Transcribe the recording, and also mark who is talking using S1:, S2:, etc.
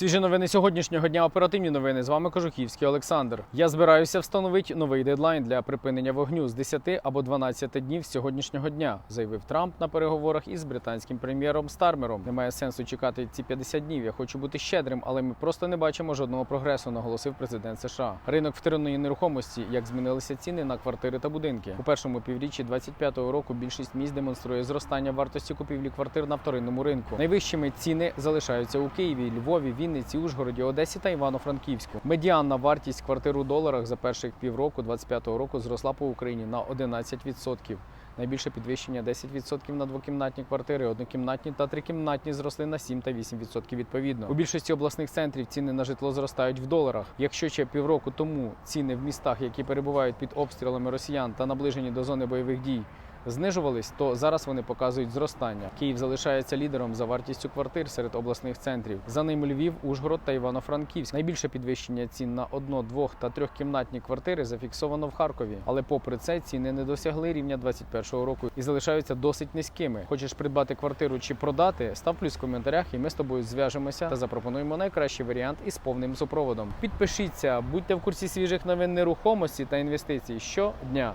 S1: Свіжі новини сьогоднішнього дня. Оперативні новини. З вами Кожухівський Олександр. Я збираюся встановити новий дедлайн для припинення вогню з 10 або 12 днів сьогоднішнього дня, заявив Трамп на переговорах із британським прем'єром Стармером. Немає сенсу чекати ці 50 днів. Я хочу бути щедрим, але ми просто не бачимо жодного прогресу, наголосив президент США. Ринок вторинної нерухомості, як змінилися ціни на квартири та будинки. У першому півріччі 25-го року більшість місць демонструє зростання вартості купівлі квартир на вторинному ринку. Найвищими ціни залишаються у Києві, Львові, Вінниці, Ужгороді, Одесі та Івано-Франківську. Медіанна вартість квартир у доларах за перших півроку 25-го року зросла по Україні на 11%. Найбільше підвищення 10% на двокімнатні квартири, однокімнатні та трикімнатні зросли на 7 та 8% відповідно. У більшості обласних центрів ціни на житло зростають в доларах. Якщо ще півроку тому ціни в містах, які перебувають під обстрілами росіян та наближені до зони бойових дій, знижувались, то зараз вони показують зростання. Київ залишається лідером за вартістю квартир серед обласних центрів. За ним Львів, Ужгород та Івано-Франківськ. Найбільше підвищення цін на одно, двох та трьохкімнатні квартири зафіксовано в Харкові. Але попри це ціни не досягли рівня 21-го року і залишаються досить низькими. Хочеш придбати квартиру чи продати? Став плюс в коментарях, і ми з тобою зв'яжемося та запропонуємо найкращий варіант із повним супроводом. Підпишіться, будьте в курсі свіжих новин нерухомості та інвестицій щодня.